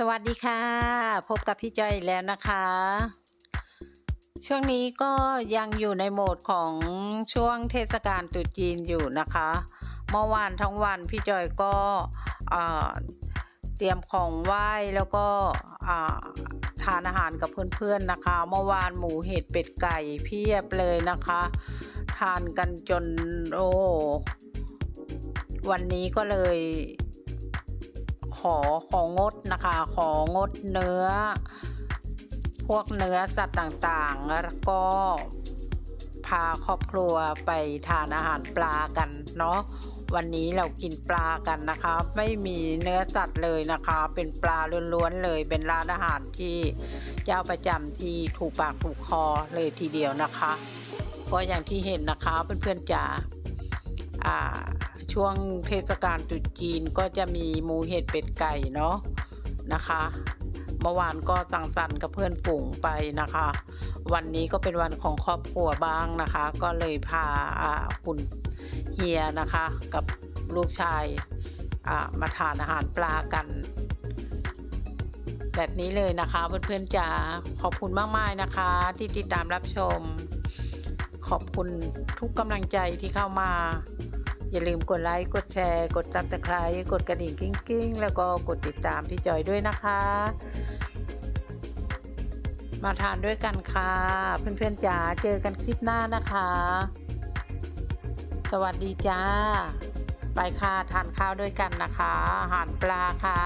สวัสดีค่ะ พบกับพี่จอยแล้วนะคะ ช่วงนี้ก็ยังอยู่ในโหมดของช่วงเทศกาลตรุษจีนอยู่นะคะ เมื่อวานทั้งวันพี่จอยก็เตรียมของไหว้แล้วก็ทานอาหารกับเพื่อนๆนะคะ เมื่อวานหมูเห็ดเป็ดไก่เพียบเลยนะคะ ทานกันจนโอ้วันนี้ก็เลยขอของงด นะคะ ของดเนื้อ พวกเนื้อสัตว์ต่างๆ แล้วก็พาครอบครัวไปทานอาหารปลากันเนาะวันนี้เรากินปลากันนะคะ ไม่มีเนื้อสัตว์เลยนะคะ เป็นปลาล้วนๆเลย เป็นร้านอาหารที่เจ้าประจำที่ถูกปากถูกคอเลยทีเดียวนะคะ ก็อย่างที่เห็นนะคะเพื่อนๆจ๋าอ่าช่วงเทศกาลตรุษจีนก็จะมีหมูเห็ดเป็ดไก่เนาะ นะคะเมื่อวานก็สังสรรค์กับเพื่อนฝูงไปนะคะ วันนี้ก็เป็นวันของครอบครัวบ้างนะคะ ก็เลยพาคุณเฮียนะคะ กับลูกชายมาทานอาหารปลากัน แบบนี้เลยนะคะเพื่อนๆจ๋าขอบคุณมากๆนะคะ ที่ติดตามรับชม ขอบคุณทุกกำลังใจที่เข้ามา อย่าลืมกดไลค์กดแชร์ กดตับตะไคร้กดกระดิ่งกิ้งกิ้งๆ แล้วก็กดติดตามพี่จอยด้วยนะคะ มาทานด้วยกันค่ะ เพื่อนๆจ๋าเจอกันคลิปหน้านะคะ สวัสดีจ้า ไปค่ะทานข้าวด้วยกันนะคะอาหารปลาค่ะ